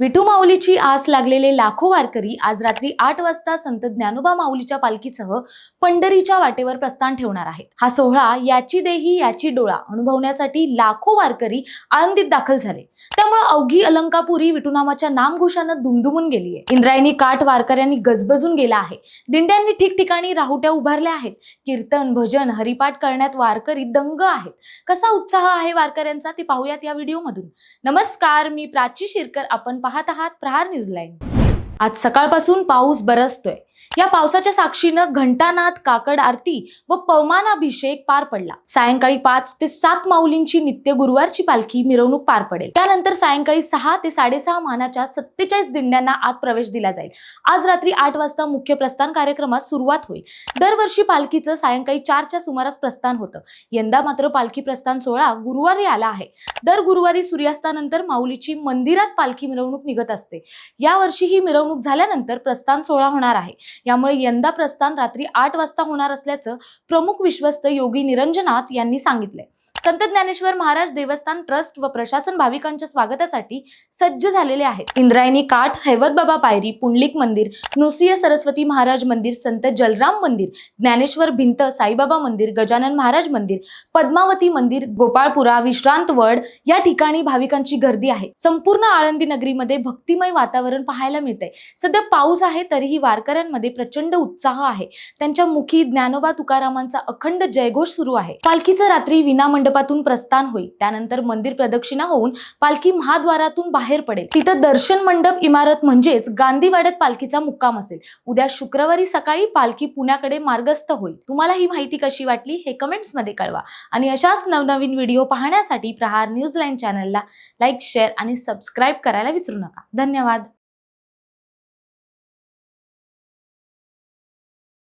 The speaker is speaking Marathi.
विठू माऊलीची आस लागलेले लाखो वारकरी आज रात्री आठ वाजता संत ज्ञानोबा माऊलीच्या पालखीसह पंढरीच्या वाटेवर प्रस्थान ठेवणार आहेत. हा सोहळा याची देही याची डोळा अनुभवण्यासाठी लाखो वारकरी आळंदीत दाखल झाले. त्यामुळे अवघी अलंकापुरी विठुनामाच्या नामघोषानं दुमदुमून गेली आहे. इंद्रायणी काठ वारकऱ्यांनी गजबजून गेला आहे. दिंड्यांनी ठिकठिकाणी राहुट्या उभारल्या आहेत. कीर्तन भजन हरिपाठ करण्यात वारकरी दंग आहेत. कसा उत्साह आहे वारकऱ्यांचा ते पाहूयात या व्हिडिओमधून. नमस्कार मी प्राची शिरकर आपण पाहत आहात प्रहार न्यूझीलँड आज सकाळपासून पाऊस बरसतोय. या पावसाच्या साक्षीनं घंटानाथ काकड आरती व पवमानाभिषेक पार पडला. सायंकाळी पाच ते सात माऊलींची नित्य गुरुवारची पालखी मिरवणूक पार पडेल. त्यानंतर सायंकाळी सहा ते साडेसहा मानाच्या सत्तेचाळीस दिंड्यांना आत प्रवेश दिला जाईल. आज रात्री आठ वाजता मुख्य प्रस्थान कार्यक्रमास सुरुवात होईल. दरवर्षी पालखीचं सायंकाळी चारच्या सुमारास प्रस्थान होतं. यंदा मात्र पालखी प्रस्थान सोहळा गुरुवारी आला आहे. दर गुरुवारी सूर्यास्तानंतर माऊलीची मंदिरात पालखी मिरवणूक निघत असते. यावर्षी ही मिरवणूक झाल्यानंतर प्रस्थान सोहळा होणार आहे. यामुळे यंदा प्रस्थान रात्री आठ वाजता होणार असल्याचं प्रमुख विश्वस्त योगी निरंजनाथ यांनी सांगितले संत ज्ञानेश्वर महाराज देवस्थान ट्रस्ट व प्रशासन भाविकांच्या स्वागतासाठी सज्ज झालेले आहेत. इंद्रायणी काठ हैवत बाबा पायरी पुंडलिक मंदिर नृसिंह सरस्वती महाराज मंदिर संत जलराम मंदिर ज्ञानेश्वर भिंत साईबाबा मंदिर गजानन महाराज मंदिर पद्मावती मंदिर गोपाळपुरा विश्रांत वड या ठिकाणी भाविकांची गर्दी आहे. संपूर्ण आळंदी नगरीमध्ये भक्तिमय वातावरण पाहायला मिळतंय. सध्या पाऊस आहे तरीही वारकऱ्यांमध्ये प्रचंड उत्साह आहे. त्यांच्या मुखी ज्ञानोबा तुकारामांचा अखंड जयघोष सुरू आहे. पालखीचं रात्री विना मंडपातून प्रस्थान होईल. त्यानंतर मंदिर प्रदक्षिणा होऊन पालखी महाद्वारातून बाहेर पडेल. तिथं दर्शन मंडप इमारत म्हणजेच गांधीवाड्यात पालखीचा मुक्काम असेल. उद्या शुक्रवारी सकाळी पालखी पुण्याकडे मार्गस्थ होईल. तुम्हाला ही माहिती कशी वाटली हे कमेंट्समध्ये कळवा. आणि अशाच नवनवीन व्हिडिओ पाहण्यासाठी प्रहार न्यूज लाईन चॅनलला लाईक शेअर आणि सबस्क्राईब करायला विसरू नका. धन्यवाद.